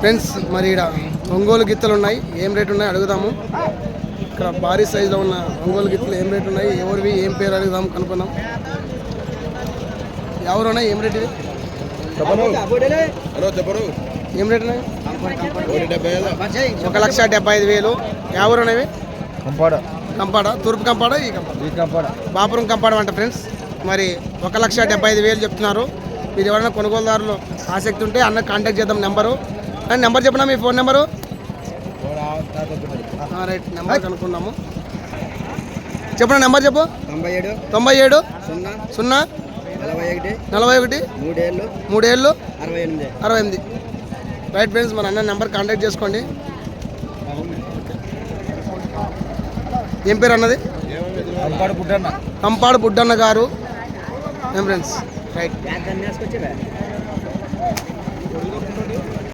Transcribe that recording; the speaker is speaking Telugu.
ఫ్రెండ్స్ మరి ఇక్కడ ఒంగోలు గిత్తలు ఉన్నాయి. ఏం రేట్ ఉన్నాయి అడుగుదాము. ఇక్కడ భారీ సైజులో ఉన్న ఒంగోలు గిత్తలు ఏం రేట్ ఉన్నాయి ఎవరివి ఏం పేరు అడుగుదాం కనుక్కుందాం. ఎవరు ఉన్నాయి ఏం రేట్ ఇవి? హలో చెప్పరు. ఏం రేట్ ఉన్నాయి? ఒక లక్ష డెబ్బై ఐదు వేలు. ఎవరు ఉన్నవి కంపాడ. కంపాడ. తూర్పు కంపాడ? ఈ కంపాడ. బాపురం కంపాడం అంట ఫ్రెండ్స్. మరి ఒక లక్ష డెబ్బై ఐదు వేలు చెప్తున్నారు. మీరు ఎవరైనా కొనుగోలుదారులు ఆసక్తి ఉంటే అన్న కాంటాక్ట్ చేద్దాం. నెంబరు అండ్ నెంబర్ చెప్పినా? మీ ఫోన్ నెంబరు రైట్ నెంబర్ కనుక్కున్నాము. చెప్పండి నెంబర్ చెప్పు. తొంభై ఏడు. తొంభై ఏడు. సున్నా. సున్నా. నలభై ఒకటి. నలభై ఒకటి. మూడేళ్ళు. మూడేళ్ళు. అరవై ఎనిమిది. అరవై ఎనిమిది. రైట్ ఫ్రెండ్స్ మన అన్న నెంబర్ కాంటాక్ట్ చేసుకోండి. ఏం పేరు అన్నది? కంపాడ పుట్టన్న. కంపాడు బుడ్డన్న గారు. ఏం ఫ్రెండ్స్ రైట్